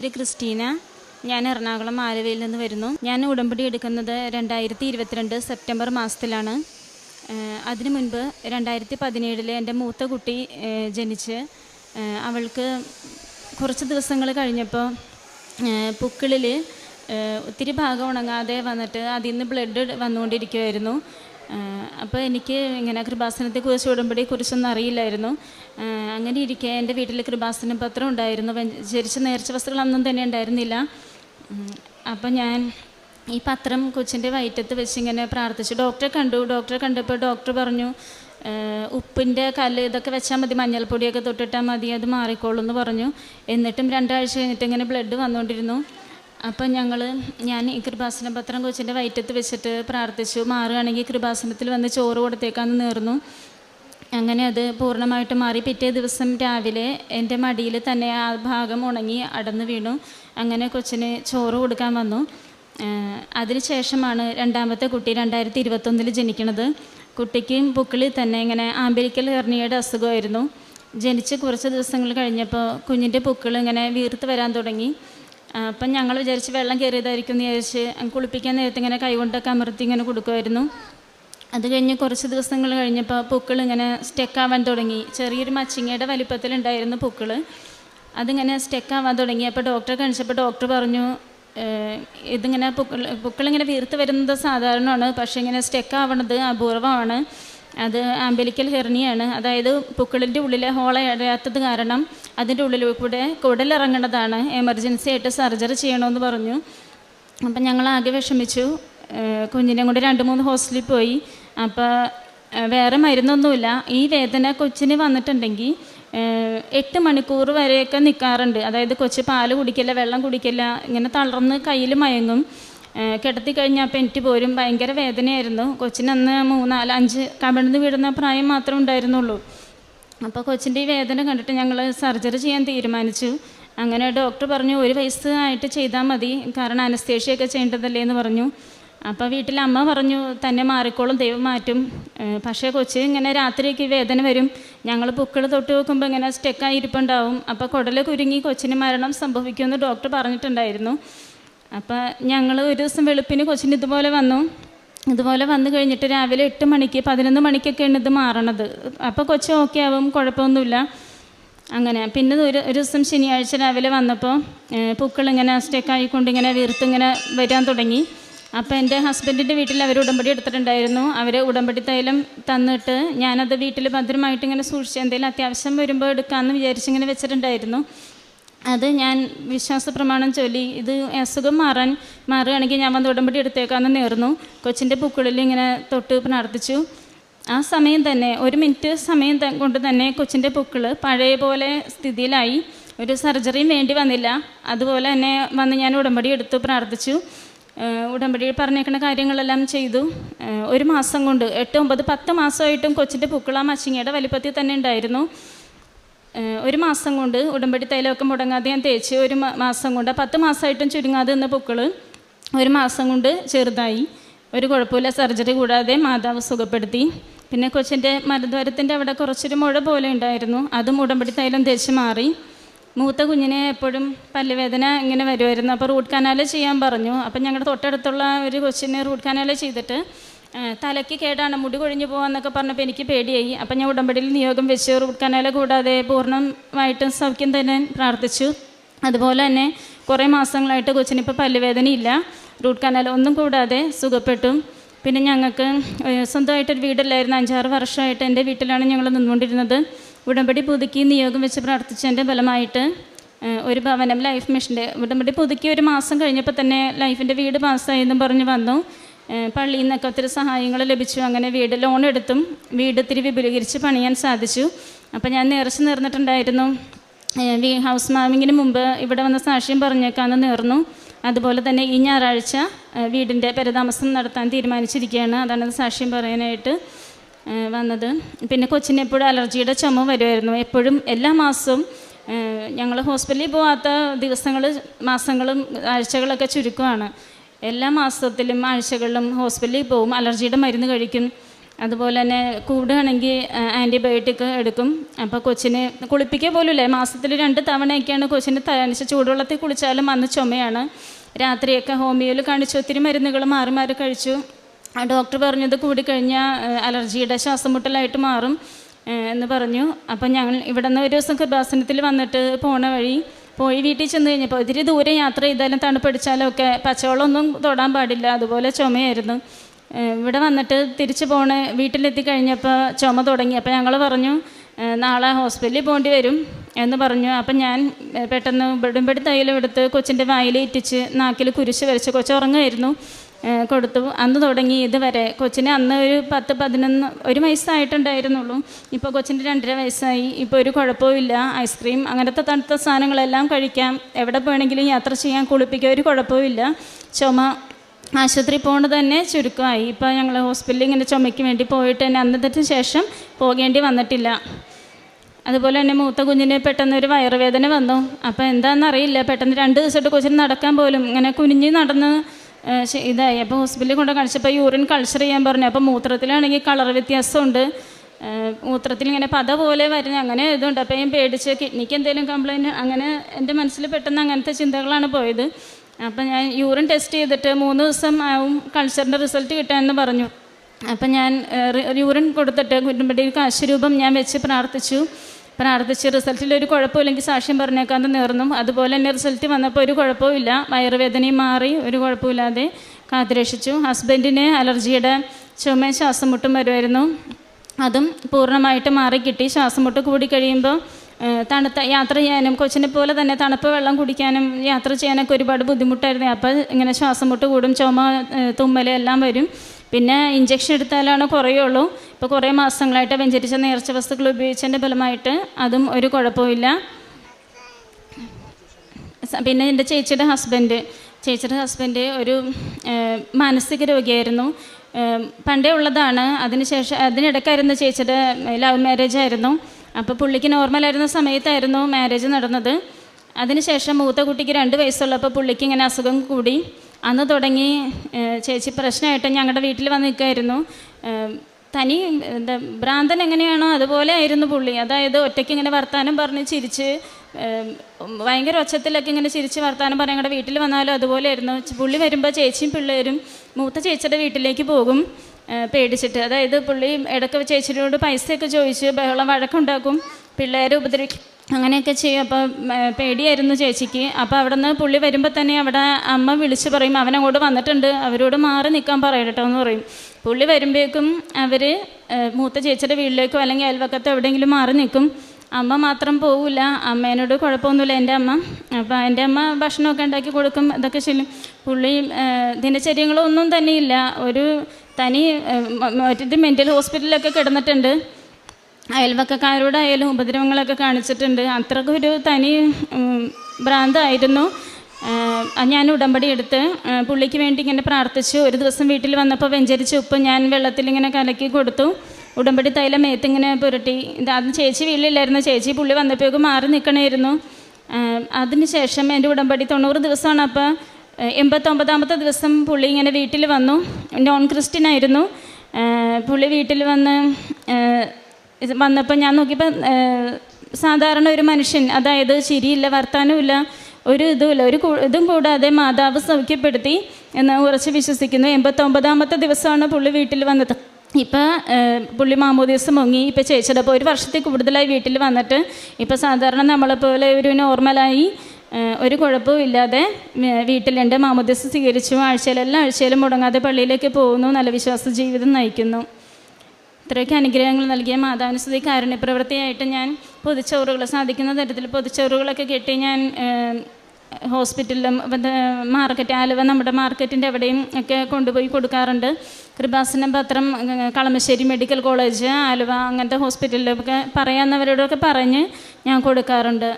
പേര് ക്രിസ്റ്റീന ഞാൻ എറണാകുളം ആലുവയിൽ നിന്ന് വരുന്നു. ഞാൻ ഉടമ്പടി എടുക്കുന്നത് രണ്ടായിരത്തി ഇരുപത്തിരണ്ട് സെപ്റ്റംബർ മാസത്തിലാണ്. അതിനു മുൻപ് രണ്ടായിരത്തി പതിനേഴിൽ എന്റെ മൂത്ത കുട്ടി ജനിച്ച് അവൾക്ക് കുറച്ച് ദിവസങ്ങൾ കഴിഞ്ഞപ്പോൾ പുക്കിളിൽ ഒത്തിരി ഭാഗം ഉണങ്ങാതെ വന്നിട്ട് അതിൽ നിന്ന് ബ്ലഡ് വന്നുകൊണ്ടിരിക്കുമായിരുന്നു അപ്പോൾ എനിക്ക് ഇങ്ങനെ കൃപാസനത്തെക്കുറിച്ച് ഉടമ്പടിയെക്കുറിച്ചൊന്നും അറിയില്ലായിരുന്നു. അങ്ങനെ ഇരിക്കെ എന്റെ വീട്ടിൽ കൃപാസന പത്രം ഉണ്ടായിരുന്നു. ജരിച്ച നേർച്ച വസ്തുക്കളൊന്നും തന്നെ ഉണ്ടായിരുന്നില്ല. അപ്പം ഞാൻ ഈ പത്രം കൊച്ചിന്റെ വയറ്റത്ത് വെച്ച് ഇങ്ങനെ പ്രാർത്ഥിച്ചു. ഡോക്ടറെ കണ്ടു. ഡോക്ടറെ കണ്ടപ്പോൾ ഡോക്ടർ പറഞ്ഞു ഉപ്പിന്റെ കല്ല് ഇതൊക്കെ വെച്ചാൽ മതി മഞ്ഞൾപ്പൊടിയൊക്കെ തൊട്ടിട്ടാൽ മതി അത് മാറിക്കോളൂ എന്ന് പറഞ്ഞു. എന്നിട്ടും രണ്ടാഴ്ച കഴിഞ്ഞിട്ട് ഇങ്ങനെ ബ്ലഡ് വന്നുകൊണ്ടിരുന്നു. അപ്പം ഞങ്ങൾ ഞാൻ ഈ കൃപാസന പത്രം കൊച്ചിന്റെ വയറ്റത്ത് വെച്ചിട്ട് പ്രാർത്ഥിച്ചു. മാറുകയാണെങ്കിൽ കൃപാസനത്തിൽ വന്ന് ചോറ് കൊടുത്തേക്കാന്ന് നേർന്നു. അങ്ങനെ അത് പൂർണമായിട്ട് മാറി. പിറ്റേ ദിവസം രാവിലെ എന്റെ മടിയിൽ തന്നെ ആ ഭാഗം ഉണങ്ങി അടന്നു വീണു. അങ്ങനെ കൊച്ചിന് ചോറ് കൊടുക്കാൻ വന്നു. അതിനുശേഷമാണ് രണ്ടാമത്തെ കുട്ടി രണ്ടായിരത്തി ഇരുപത്തൊന്നിൽ ജനിക്കണത്. കുട്ടിക്ക് പുക്കിളിൽ തന്നെ ഇങ്ങനെ ആമ്പരിക്കൽ ഹെർണിയയുടെ അസുഖമായിരുന്നു. ജനിച്ച് കുറച്ച് ദിവസങ്ങൾ കഴിഞ്ഞപ്പോൾ കുഞ്ഞിന്റെ പുക്കിൾ ഇങ്ങനെ വീർത്ത് വരാൻ തുടങ്ങി. അപ്പം ഞങ്ങൾ വിചാരിച്ച് വെള്ളം കയറിയതായിരിക്കും എന്ന് വിചാരിച്ച് കുളിപ്പിക്കാൻ നേരത്തെ ഇങ്ങനെ കൈകൊണ്ടൊക്കെ അമർത്തി ഇങ്ങനെ കൊടുക്കുമായിരുന്നു. അത് കഴിഞ്ഞ് കുറച്ച് ദിവസങ്ങൾ കഴിഞ്ഞപ്പോൾ പൂക്കൾ ഇങ്ങനെ സ്റ്റെക്കാവാൻ തുടങ്ങി. ചെറിയൊരു മച്ചിങ്ങയുടെ വലിപ്പത്തിലുണ്ടായിരുന്നു പൂക്കൾ. അതിങ്ങനെ സ്റ്റെക്കാവാൻ തുടങ്ങി. അപ്പോൾ ഡോക്ടറെ കാണിച്ചപ്പോൾ ഡോക്ടർ പറഞ്ഞു "ഏഹ്, ഇതിങ്ങനെ പൂക്കൾ പൂക്കളിങ്ങനെ വീർത്ത് വരുന്നത് സാധാരണമാണ്. പക്ഷേ ഇങ്ങനെ സ്റ്റെക്കാവണത് അപൂർവമാണ്. അത് ആംബലിക്കൽ ഹെർണിയാണ്. അതായത് പുക്കിളിന്റെ ഉള്ളിലെ ഹോള അടയാത്തത് കാരണം അതിന്റെ ഉള്ളിൽ കൂടെ കുടലിറങ്ങേണ്ടതാണ് എമർജൻസി ആയിട്ട് സർജറി ചെയ്യണമെന്ന് പറഞ്ഞു. അപ്പം ഞങ്ങൾ ആകെ വിഷമിച്ചു. കുഞ്ഞിനെ കൊണ്ട് രണ്ട് മൂന്ന് ഹോസ്റ്റലിൽ പോയി. അപ്പോൾ വേറെ മരുന്നൊന്നുമില്ല. ഈ വേദന കൊച്ചിന് വന്നിട്ടുണ്ടെങ്കിൽ എട്ട് മണിക്കൂർ വരെയൊക്കെ നിൽക്കാറുണ്ട് അതായത് കൊച്ച് പാൽ കുടിക്കില്ല വെള്ളം കുടിക്കില്ല ഇങ്ങനെ തളർന്ന് കയ്യിൽ മയങ്ങും. കിടത്തി കഴിഞ്ഞാൽ എനിക്ക് പോരും. ഭയങ്കര വേദനയായിരുന്നു. കൊച്ചിനന്ന് മൂന്നാൽ അഞ്ച് കമിഴ്ന്ന് വീടുന്ന പ്രായം മാത്രമേ ഉണ്ടായിരുന്നുള്ളൂ. അപ്പോൾ കൊച്ചിന്റെ ഈ വേദന കണ്ടിട്ട് ഞങ്ങൾ സർജറി ചെയ്യാൻ തീരുമാനിച്ചു. അങ്ങനെ ഡോക്ടർ പറഞ്ഞു ഒരു വയസ്സ് ആയിട്ട് ചെയ്താൽ മതി. കാരണം അനസ്തേഷ്യയൊക്കെ ചെയ്യേണ്ടതല്ലേ എന്ന് പറഞ്ഞു. അപ്പോൾ വീട്ടിൽ അമ്മ പറഞ്ഞു തന്നെ മാറിക്കോളും ദൈവം മാറ്റും. പക്ഷേ കൊച്ച് ഇങ്ങനെ രാത്രിയൊക്കെ വേദന വരും. ഞങ്ങൾ പുക്കൾ തൊട്ട് നോക്കുമ്പോൾ ഇങ്ങനെ സ്റ്റെക്കായി ഇരിപ്പുണ്ടാവും. അപ്പോൾ കുടൽ കുരുങ്ങി കൊച്ചിന് മരണം സംഭവിക്കുമെന്ന് ഡോക്ടർ പറഞ്ഞിട്ടുണ്ടായിരുന്നു. അപ്പോൾ ഞങ്ങൾ ഒരു ദിവസം വെളുപ്പിന് കൊച്ചിന് ഇതുപോലെ വന്നു. ഇതുപോലെ വന്നു കഴിഞ്ഞിട്ട് രാവിലെ എട്ട് മണിക്ക് പതിനൊന്ന് മണിക്കൊക്കെയാണ് ഇത് മാറണത്. അപ്പോൾ കൊച്ച് ഓക്കെ ആവും കുഴപ്പമൊന്നുമില്ല. അങ്ങനെ. പിന്നെ ഒരു ഒരു ദിവസം ശനിയാഴ്ച രാവിലെ വന്നപ്പോൾ പൂക്കൾ ഇങ്ങനെ സ്റ്റെക്കായിക്കൊണ്ട് ഇങ്ങനെ വീർത്തിങ്ങനെ വരാൻ തുടങ്ങി. അപ്പോൾ എന്റെ ഹസ്ബൻഡിന്റെ വീട്ടിൽ അവർ ഉടമ്പടി എടുത്തിട്ടുണ്ടായിരുന്നു. അവർ ഉടമ്പടി തൈലം തന്നിട്ട് ഞാനത് വീട്ടിൽ ഭദ്രമായിട്ട് ഇങ്ങനെ സൂക്ഷിച്ച് എന്തെങ്കിലും അത്യാവശ്യം വരുമ്പോൾ എടുക്കാമെന്ന് വിചാരിച്ചിങ്ങനെ വെച്ചിട്ടുണ്ടായിരുന്നു. അത് ഞാൻ വിശ്വാസ പ്രമാണം ചൊല്ലി ഇത് അസുഖം മാറാൻ മാറുകയാണെങ്കിൽ ഞാൻ വന്ന് ഉടമ്പടി എടുത്തേക്കാന്ന് നേർന്നു. കൊച്ചിന്റെ പൂക്കളിൽ ഇങ്ങനെ തൊട്ട് പ്രാർത്ഥിച്ചു. ആ സമയം തന്നെ ഒരു മിനിറ്റ് സമയം കൊണ്ട് തന്നെ കൊച്ചിന്റെ പൂക്കൾ പഴയ പോലെ സ്ഥിതിയിലായി. ഒരു സർജറിയും വേണ്ടി വന്നില്ല. അതുപോലെ തന്നെ വന്ന് ഞാൻ ഉടമ്പടി എടുത്തു പ്രാർത്ഥിച്ചു. ഉടമ്പടിയിൽ പറഞ്ഞേക്കുന്ന കാര്യങ്ങളെല്ലാം ചെയ്തു. ഒരു മാസം കൊണ്ട് എട്ട് ഒമ്പത് പത്ത് മാസമായിട്ടും കൊച്ചിന്റെ പൂക്കൾ ആ മച്ചിങ്ങയുടെ വലിപ്പത്തിൽ തന്നെ ഉണ്ടായിരുന്നു. ഒരു മാസം കൊണ്ട് ഉടമ്പടി തൈലമൊക്കെ മുടങ്ങാതെ ഞാൻ തേച്ച് ഒരു മാസം കൊണ്ട് പത്ത് മാസമായിട്ടും ചുരുങ്ങാതെ നിന്ന പൂക്കൾ ഒരു മാസം കൊണ്ട് ചെറുതായി. ഒരു കുഴപ്പമില്ല സർജറി കൂടാതെ മാതാവ് സുഖപ്പെടുത്തി. പിന്നെ കൊച്ചിന്റെ മലദ്വാരത്തിന്റെ അവിടെ കുറച്ചൊരു മുഴ പോലെ ഉണ്ടായിരുന്നു. അതും ഉടമ്പടി തൈലം തേച്ച് മാറി. മൂത്ത കുഞ്ഞിനെ എപ്പോഴും പല്ലുവേദന ഇങ്ങനെ വരുമായിരുന്നു. അപ്പോൾ റൂട്ട് കനാൽ ചെയ്യാൻ പറഞ്ഞു. അപ്പം ഞങ്ങളുടെ തൊട്ടടുത്തുള്ള ഒരു കൊച്ചിനെ റൂട്ട് കനാൽ ചെയ്തിട്ട് തലയ്ക്ക് കേടാണ് മുടി കൊഴിഞ്ഞു പോകാന്നൊക്കെ പറഞ്ഞപ്പോൾ എനിക്ക് പേടിയായി. അപ്പം ഞാൻ ഉടമ്പടിയിൽ നിയോഗം വെച്ച് റൂട്ട് കൂടാതെ പൂർണമായിട്ടും സൗഖ്യം തന്നെ പ്രാർത്ഥിച്ചു. അതുപോലെ തന്നെ കുറേ മാസങ്ങളായിട്ട് കൊച്ചിനിപ്പോൾ പല്ലുവേദനയില്ല. റൂട്ട് കനാൽ ഒന്നും കൂടാതെ സുഖപ്പെട്ടു. പിന്നെ ഞങ്ങൾക്ക് സ്വന്തമായിട്ടൊരു വീടില്ലായിരുന്നു. അഞ്ചാറ് വർഷമായിട്ട് എന്റെ വീട്ടിലാണ് ഞങ്ങൾ നിന്നുകൊണ്ടിരുന്നത്. ഉടമ്പടി പുതുക്കി നിയോഗം വെച്ച് പ്രാർത്ഥിച്ചതിന്റെ ഫലമായിട്ട് ഒരു ഭവനം ലൈഫ് മിഷന്റെ ഉടമ്പടി പുതുക്കി ഒരു മാസം കഴിഞ്ഞപ്പോൾ തന്നെ ലൈഫിന്റെ വീട് പാസ്സായെന്നും പറഞ്ഞ് വന്നു. പള്ളിയിൽ നിന്നൊക്കെ ഒത്തിരി സഹായങ്ങൾ ലഭിച്ചു. അങ്ങനെ വീട് ലോൺ എടുത്തും വീട് ഇത്തിരി വിപുലീകരിച്ച് പണിയാൻ സാധിച്ചു. അപ്പോൾ ഞാൻ നേർച്ച നേർന്നിട്ടുണ്ടായിരുന്നു. വീ ഹൗസ് മാമിങ്ങിന് മുമ്പ് ഇവിടെ വന്ന സാക്ഷ്യം പറഞ്ഞേക്കാന്ന് നേർന്നു. അതുപോലെ തന്നെ ഈ ഞായറാഴ്ച വീടിന്റെ പരതാമസം നടത്താൻ തീരുമാനിച്ചിരിക്കുകയാണ്. അതാണ് സാക്ഷ്യം പറയാനായിട്ട് വന്നത്. പിന്നെ കൊച്ചിന് എപ്പോഴും അലർജിയുടെ ചുമ വരുമായിരുന്നു. എപ്പോഴും എല്ലാ മാസവും ഞങ്ങൾ ഹോസ്പിറ്റലിൽ പോകാത്ത ദിവസങ്ങൾ മാസങ്ങളും ആഴ്ചകളൊക്കെ ചുരുക്കമാണ് എല്ലാ മാസത്തിലും ആഴ്ചകളിലും ഹോസ്പിറ്റലിൽ പോകും. അലർജിയുടെ മരുന്ന് കഴിക്കും. അതുപോലെ തന്നെ കൂടുകയാണെങ്കിൽ ആന്റിബയോട്ടിക് എടുക്കും. അപ്പോൾ കൊച്ചിന് കുളിപ്പിക്കുക പോലുമില്ല. മാസത്തിൽ രണ്ട് തവണയൊക്കെയാണ് കൊച്ചിന് തനിച്ച് ചൂടുവെള്ളത്തിൽ കുളിച്ചാലും അന്ന് ചുമയാണ്. രാത്രിയൊക്കെ ഹോമിയോയിൽ കാണിച്ചു. ഒത്തിരി മരുന്നുകൾ മാറി മാറി കഴിച്ചു. ഡോക്ടർ പറഞ്ഞത് കൂടിക്കഴിഞ്ഞാൽ അലർജിയുടെ ശ്വാസം മുട്ടലായിട്ട് മാറും എന്ന് പറഞ്ഞു. അപ്പം ഞങ്ങൾ ഇവിടെ നിന്ന് ഒരു ദിവസം കൃപാസനത്തിൽ വന്നിട്ട് പോണ വഴി പോയി വീട്ടിൽ ചെന്ന് കഴിഞ്ഞപ്പോൾ ഒത്തിരി ദൂരെ യാത്ര ചെയ്താലും തണുപ്പടിച്ചാലും ഒക്കെ പച്ചവെള്ളമൊന്നും തൊടാൻ പാടില്ല അതുപോലെ ചുമയായിരുന്നു. ഇവിടെ വന്നിട്ട് തിരിച്ചു പോണ വീട്ടിലെത്തി കഴിഞ്ഞപ്പോൾ ചുമ തുടങ്ങി. അപ്പോൾ ഞങ്ങൾ പറഞ്ഞു നാളെ ഹോസ്പിറ്റലിൽ പോകേണ്ടി വരും എന്ന് പറഞ്ഞു. അപ്പം ഞാൻ പെട്ടെന്ന് ബെടുമ്പടി തൈലം എടുത്ത് കൊച്ചിന്റെ വായിൽ ഇറ്റിച്ച് നാക്കിൽ കുരിശ് വരച്ച് കൊച്ചു ഉറങ്ങുമായിരുന്നു കൊടുത്തു. അന്ന് തുടങ്ങി ഇതുവരെ. കൊച്ചിന് അന്ന് ഒരു പത്ത് പതിനൊന്ന് ഒരു വയസ്സായിട്ടുണ്ടായിരുന്നുള്ളൂ. ഇപ്പോൾ കൊച്ചിന് രണ്ടര വയസ്സായി. ഇപ്പോൾ ഒരു കുഴപ്പമില്ല ഐസ്ക്രീം അങ്ങനത്തെ തണുത്ത സാധനങ്ങളെല്ലാം കഴിക്കാം. എവിടെ പോകണമെങ്കിലും യാത്ര ചെയ്യാൻ കുളിപ്പിക്കാൻ ഒരു കുഴപ്പമില്ല ചുമ ആശുപത്രി പോകേണ്ടത് തന്നെ ചുരുക്കമായി. ഇപ്പോൾ ഞങ്ങൾ ഹോസ്പിറ്റലിൽ ഇങ്ങനെ ചുമയ്ക്ക് വേണ്ടി പോയിട്ട് തന്നെ അന്നത്തെ ശേഷം പോകേണ്ടി വന്നിട്ടില്ല. അതുപോലെ തന്നെ മൂത്ത കുഞ്ഞിന് പെട്ടെന്ന് ഒരു വയറുവേദന വന്നു. അപ്പോൾ എന്താണെന്നറിയില്ല. പെട്ടെന്ന് രണ്ട് ദിവസമായിട്ട് കൊച്ചിന് നടക്കാൻ പോലും ഇങ്ങനെ കുനിഞ്ഞ് നടന്ന് ഇതായി അപ്പോൾ ഹോസ്പിറ്റലിൽ കൊണ്ട് കാണിച്ചപ്പോൾ യൂറിൻ കൾച്ചർ ചെയ്യാൻ പറഞ്ഞു. അപ്പോൾ മൂത്രത്തിലാണെങ്കിൽ കളർ വ്യത്യാസമുണ്ട്. മൂത്രത്തിൽ ഇങ്ങനെ പത പോലെ വരുന്ന അങ്ങനെ ഇതുണ്ട്. അപ്പോൾ ഞാൻ പേടിച്ച് കിഡ്നിക്ക് എന്തെങ്കിലും കംപ്ലൈന്റ് അങ്ങനെ എന്റെ മനസ്സിൽ പെട്ടെന്ന് അങ്ങനത്തെ ചിന്തകളാണ് പോയത്. അപ്പം ഞാൻ യൂറിൻ ടെസ്റ്റ് ചെയ്തിട്ട് മൂന്ന് ദിവസം ആവും കൾച്ചറിന്റെ റിസൾട്ട് കിട്ടാമെന്ന് പറഞ്ഞു. അപ്പം ഞാൻ യൂറിൻ കൊടുത്തിട്ട് കുരുമ്പടിയിൽ കാശുരൂപം ഞാൻ വെച്ച് പ്രാർത്ഥിച്ചു. പ്രാർത്ഥിച്ച് റിസൾട്ടിൽ ഒരു കുഴപ്പമില്ലെങ്കിൽ സാക്ഷ്യം പറഞ്ഞേക്കാന്ന് നേർന്നു. അതുപോലെ തന്നെ റിസൾട്ട് വന്നപ്പോൾ ഒരു കുഴപ്പമില്ല വയറുവേദനയും മാറി ഒരു കുഴപ്പമില്ലാതെ കാത്തുരക്ഷിച്ചു. ഹസ്ബൻഡിന് അലർജിയുടെ ചുമ ശ്വാസം മുട്ടും വരുമായിരുന്നു. അതും പൂർണമായിട്ട് മാറിക്കിട്ടി. ശ്വാസം മുട്ട് കൂടി കഴിയുമ്പോൾ തണുത്ത യാത്ര ചെയ്യാനും കൊച്ചിനെ പോലെ തന്നെ തണുപ്പ് വെള്ളം കുടിക്കാനും യാത്ര ചെയ്യാനൊക്കെ ഒരുപാട് ബുദ്ധിമുട്ടായിരുന്നു. അപ്പോൾ ഇങ്ങനെ ശ്വാസം മുട്ട് കൂടും ചുമ തുമ്മൽ എല്ലാം വരും. പിന്നെ ഇഞ്ചക്ഷൻ എടുത്താലാണ് കുറയുള്ളൂ. ഇപ്പോൾ കുറേ മാസങ്ങളായിട്ട് വെഞ്ചരിച്ച നേർച്ച വസ്തുക്കൾ ഉപയോഗിച്ചതിന്റെ ഫലമായിട്ട് അതും ഒരു കുഴപ്പമില്ല പിന്നെ എന്റെ ചേച്ചിയുടെ ഹസ്ബൻഡ് ചേച്ചിയുടെ ഹസ്ബൻഡ് ഒരു മാനസിക രോഗിയായിരുന്നു. പണ്ടേ ഉള്ളതാണ്. അതിനുശേഷം അതിനിടയ്ക്കായിരുന്നു ചേച്ചിയുടെ ലവ് മാരേജ് ആയിരുന്നു. അപ്പോൾ പുള്ളിക്ക് നോർമലായിരുന്ന സമയത്തായിരുന്നു മാരേജ് നടന്നത്. അതിനുശേഷം മൂത്ത കുട്ടിക്ക് രണ്ട് വയസ്സുള്ളപ്പോൾ പുള്ളിക്ക് ഇങ്ങനെ അസുഖം കൂടി. അന്ന് തുടങ്ങി ചേച്ചി പ്രശ്നമായിട്ട് ഞങ്ങളുടെ വീട്ടിൽ വന്ന് നിൽക്കുമായിരുന്നു തനി എന്താ ഭ്രാന്തൻ എങ്ങനെയാണോ അതുപോലെ ആയിരുന്നു പുള്ളി. അതായത് ഒറ്റയ്ക്ക് ഇങ്ങനെ വർത്താനം പറഞ്ഞ് ചിരിച്ച് ഭയങ്കര ഒച്ചത്തിലൊക്കെ ഇങ്ങനെ ചിരിച്ച് വർത്താനം പറഞ്ഞ് ഞങ്ങളുടെ വീട്ടിൽ വന്നാലും അതുപോലെ ആയിരുന്നു. പുള്ളി വരുമ്പോൾ ചേച്ചിയും പിള്ളേരും മൂത്ത ചേച്ചിയുടെ വീട്ടിലേക്ക് പോകും പേടിച്ചിട്ട്. അതായത് പുള്ളി ഇടയ്ക്ക് ചേച്ചിയോട് പൈസയൊക്കെ ചോദിച്ച് ബഹളം വഴക്കുണ്ടാക്കും പിള്ളേരെ ഉപദ്രവിക്കും അങ്ങനെയൊക്കെ ചെയ്യും. അപ്പോൾ പേടിയായിരുന്നു ചേച്ചിക്ക്. അപ്പോൾ അവിടെ നിന്ന് പുള്ളി വരുമ്പോൾ തന്നെ അവിടെ അമ്മ വിളിച്ച് പറയും അവൻ അങ്ങോട്ട് വന്നിട്ടുണ്ട്. അവരോട് മാറി നിൽക്കാൻ പറയട്ടോ എന്ന് പറയും. പുള്ളി വരുമ്പോഴേക്കും അവർ മൂത്ത ചേച്ചിയുടെ വീട്ടിലേക്കോ അല്ലെങ്കിൽ അയൽവക്കത്തോ എവിടെയെങ്കിലും മാറി നിൽക്കും. അമ്മ മാത്രം പോവില്ല അമ്മേനോട് കുഴപ്പമൊന്നുമില്ല. എന്റെ അമ്മ അപ്പോൾ എന്റെ അമ്മ ഭക്ഷണമൊക്കെ ഉണ്ടാക്കി കൊടുക്കും ഇതൊക്കെ ചെയ്യും. പുള്ളി ദിനചര്യങ്ങളൊന്നും തന്നെയില്ല. ഒരു തനി മറ്റേ മെന്റൽ ഹോസ്പിറ്റലിലൊക്കെ കിടന്നിട്ടുണ്ട്. അയൽവക്കക്കാരോടായാലും ഉപദ്രവങ്ങളൊക്കെ കാണിച്ചിട്ടുണ്ട്. അത്രക്കൊരു തനി ഭ്രാന്തായിരുന്നു. ഞാൻ ഉടമ്പടി എടുത്ത് പുള്ളിക്ക് വേണ്ടി ഇങ്ങനെ പ്രാർത്ഥിച്ചു. ഒരു ദിവസം വീട്ടിൽ വന്നപ്പോൾ വെഞ്ചരിച്ച ഉപ്പ് ഞാൻ വെള്ളത്തിൽ ഇങ്ങനെ കലക്കി കൊടുത്തു. ഉടമ്പടി തൈലം മേത്തിങ്ങനെ പുരട്ടി. അത് ചേച്ചി വീട്ടിലില്ലായിരുന്നു. ചേച്ചി പുള്ളി വന്നപ്പോഴേക്കും മാറി നിൽക്കണമായിരുന്നു അതിനുശേഷം എന്റെ ഉടമ്പടി തൊണ്ണൂറ് ദിവസമാണ് അപ്പോൾ എൺപത്തൊമ്പതാമത്തെ ദിവസം പുള്ളി ഇങ്ങനെ വീട്ടിൽ വന്നു. നോൺ ക്രിസ്ത്യൻ ആയിരുന്നു. പുള്ളി വീട്ടിൽ വന്ന് വന്നപ്പോൾ ഞാൻ നോക്കിയപ്പോൾ സാധാരണ ഒരു മനുഷ്യൻ അതായത് ശരിയില്ല വർത്താനമില്ല ഒരു ഇതുമില്ല ഒരു ഇതും കൂടാതെ മാതാവ് സൗഖ്യപ്പെടുത്തി എന്ന് ഉറച്ച് വിശ്വസിക്കുന്നു. എൺപത്തൊമ്പതാമത്തെ ദിവസമാണ് പുള്ളി വീട്ടിൽ വന്നത്. ഇപ്പം പുള്ളി മാമോദീസ് മുങ്ങി. ഇപ്പം ചേച്ചിയുടെ അപ്പോൾ ഒരു വർഷത്തിൽ കൂടുതലായി വീട്ടിൽ വന്നിട്ട് ഇപ്പം സാധാരണ നമ്മളെപ്പോലെ ഒരു നോർമലായി ഒരു കുഴപ്പവും ഇല്ലാതെ വീട്ടിലുണ്ട്. മാമോദീസ് സ്വീകരിച്ചു. ആഴ്ചയിൽ എല്ലാ ആഴ്ചയിലും മുടങ്ങാതെ പള്ളിയിലേക്ക് പോകുന്നു. നല്ല വിശ്വാസ ജീവിതം നയിക്കുന്നു. ഇത്രയൊക്കെ അനുഗ്രഹങ്ങൾ നൽകിയ മാതാവിനുസൃതി സ്തുതി കാരുണ്യപ്രവൃത്തിയായിട്ട് ഞാൻ പൊതിച്ചോറുകൾ സാധിക്കുന്ന തരത്തിൽ പൊതിച്ചോറുകളൊക്കെ കെട്ടി ഞാൻ ഹോസ്പിറ്റലിലും മാർക്കറ്റ് ആലുവ നമ്മുടെ മാർക്കറ്റിന്റെ എവിടെയും ഒക്കെ കൊണ്ടുപോയി കൊടുക്കാറുണ്ട്. കൃപാസന പത്രം കളമശ്ശേരി മെഡിക്കൽ കോളേജ് ആലുവ അങ്ങനത്തെ ഹോസ്പിറ്റലിലൊക്കെ പറയാവുന്നവരോടൊക്കെ പറഞ്ഞ് ഞാൻ കൊടുക്കാറുണ്ട്.